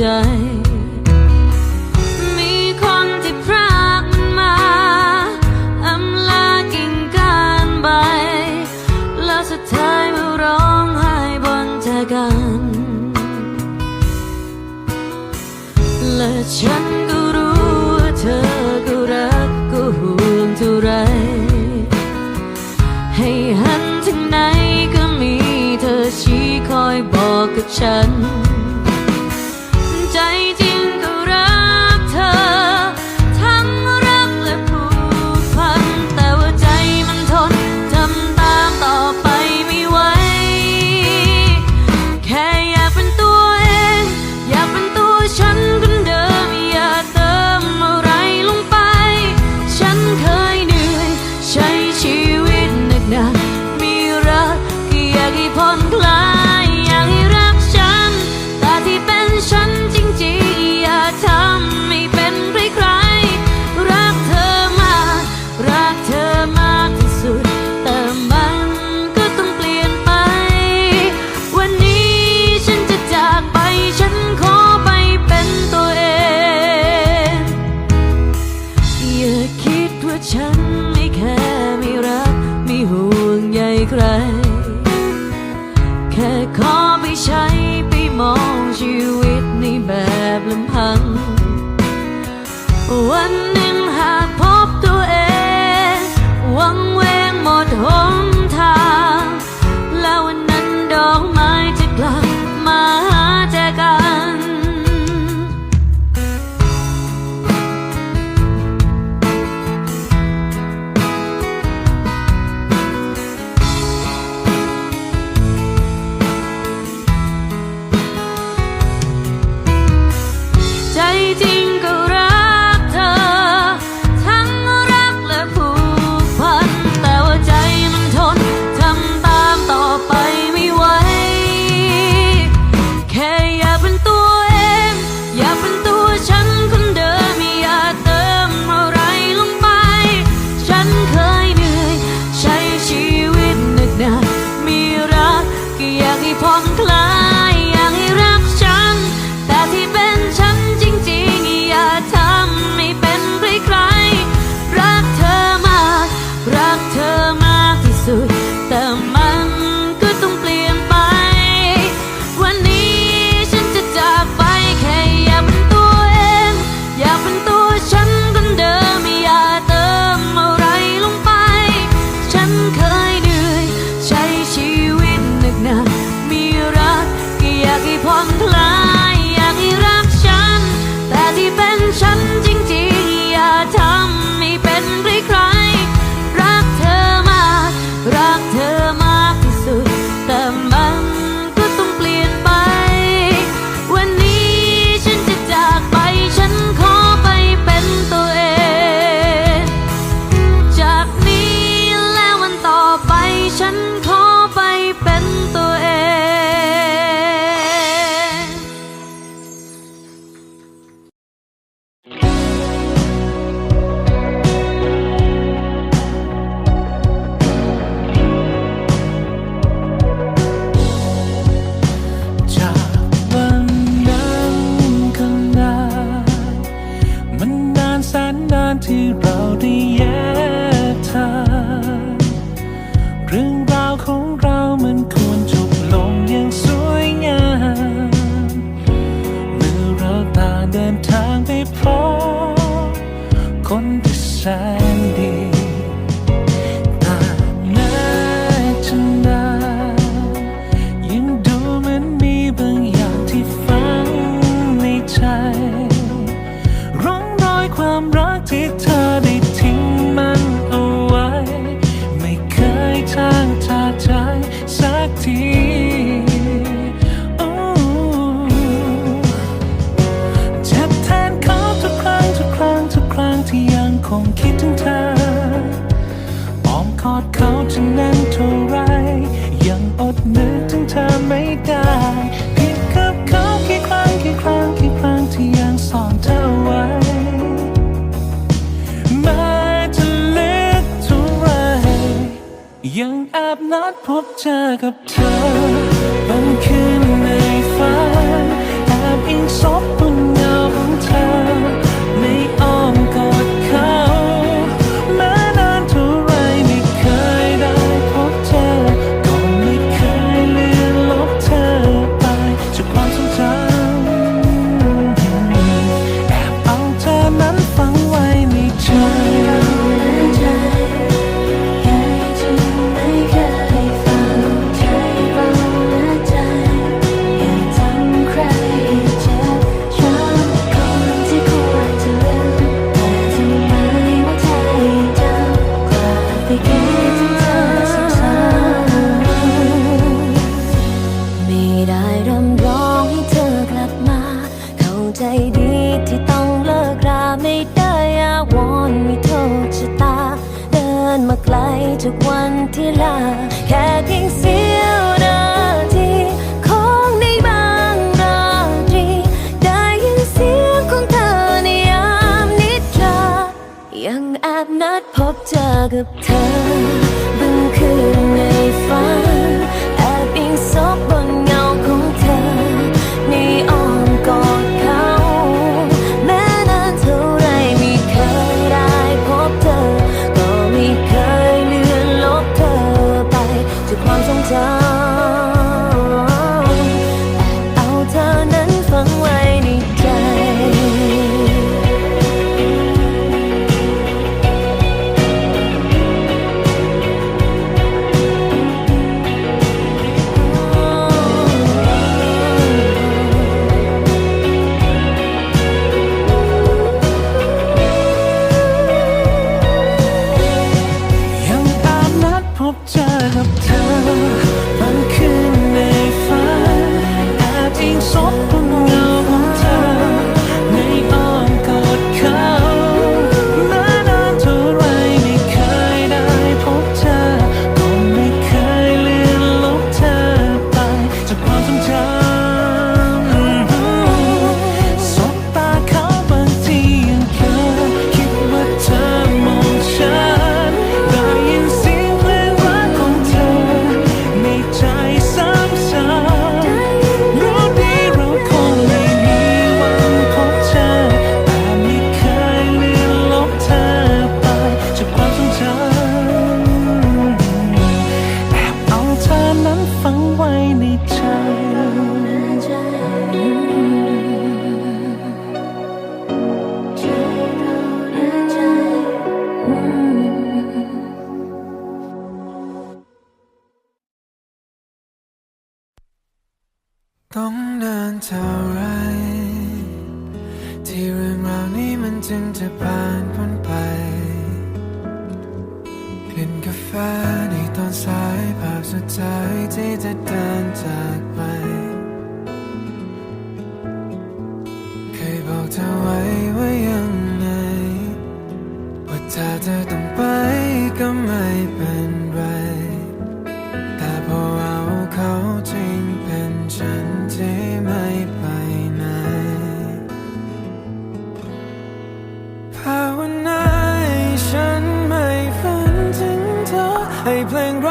ใจ พบเจอกับเธอบางคืน ที่ลาแค่เพียงเสียวนาทีของในบางราตรี ได้ยินเสียงของเธอในยามนิทรายังแอบนัดพบเจอกับเธอบางคืนในฝัน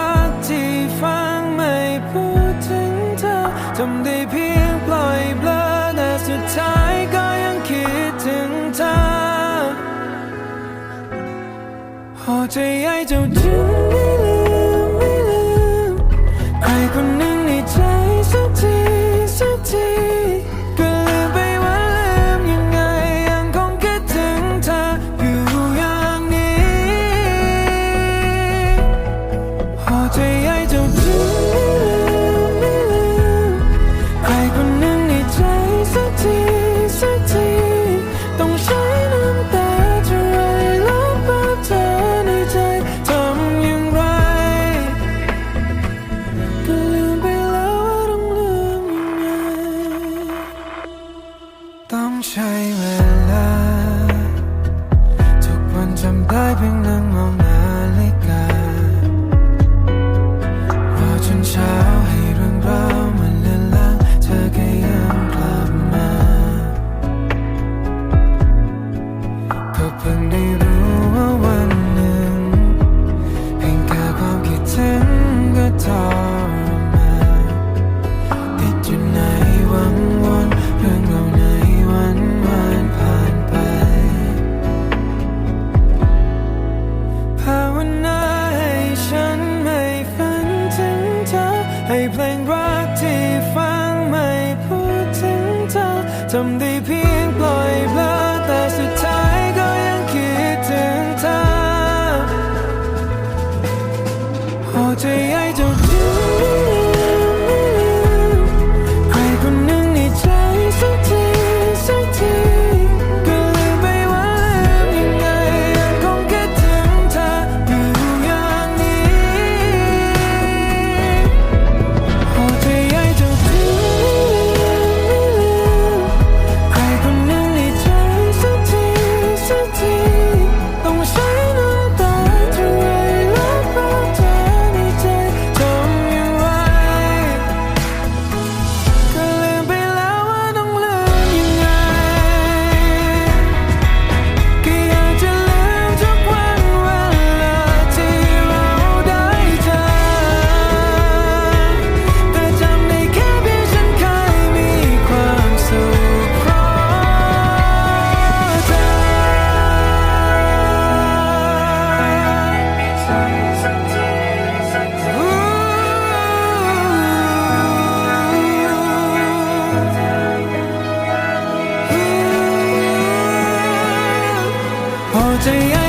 ักที่ฟังไม่พูดถึงเธอทำได้เพียงปล่อยเบลอแต่สุดท้ายก็ยังคิดถึงเธอหัวใจใหญ่เจ้าถึงได้ ใจ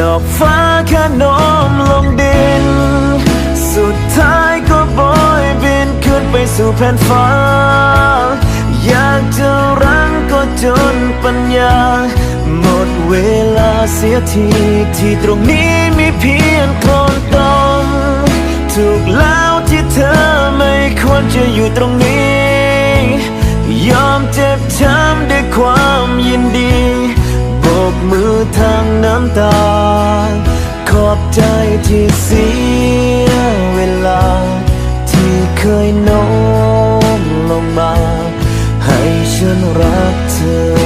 ดอกฟ้าแค่โน้มลงดิน สุดท้ายก็โบยบินขึ้นไปสู่แผ่นฟ้า อยากจะรังก็จนปัญญา หมดเวลาเสียทีที่ตรงนี้มีเพียงโคลนตมถูกแล้วที่เธอไม่ควรจะอยู่ตรงนี้ ยอมเจ็บช้ำด้วยความยินดี ทางน้ำตา ขอบใจที่เสียเวลา ที่เคยโน้มลงมา ให้ฉันรักเธอ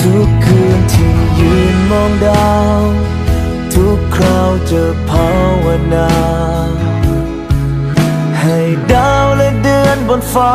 ทุกคืนที่ยืนมองดาว ทุกคราวจะภาวนาให้ดาวและเดือนบนฟ้า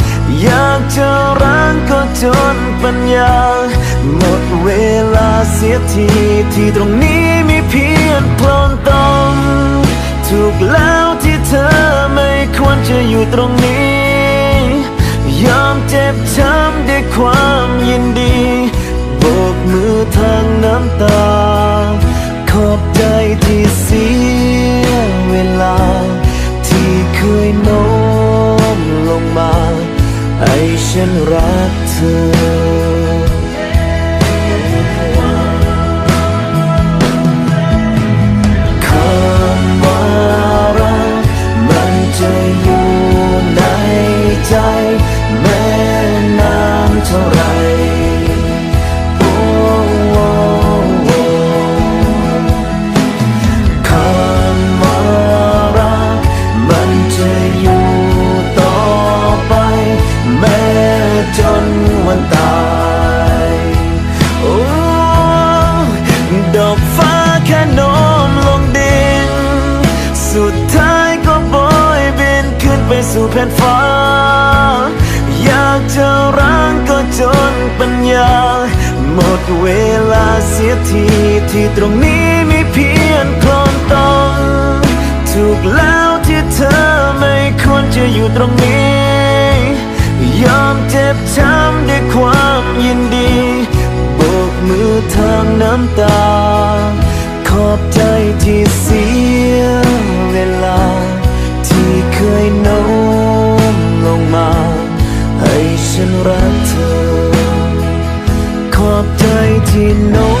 อยากจะรังก็จนปัญญา หมดเวลาเสียทีที่ตรงนี้มีเพียงโคลนตมถูกแล้วที่เธอไม่ควรจะอยู่ตรงนี้ ยอมเจ็บช้ำด้วยความยินดีโบกมือทางน้ำตา ขอบใจที่เสีย ฉันรักเธอ ทีที่ตรงนี้มีเพียงคลอนต้องถูกแล้วที่เธอไม่ควรจะอยู่ตรงนี้ ยอมเจ็บช้ำด้วยความยินดีโบกมือทางน้ำตา ขอบใจที่เสียเวลา ที่เคยโน้มลงมา ให้ฉันรักเธอ ขอบใจที่โน้ม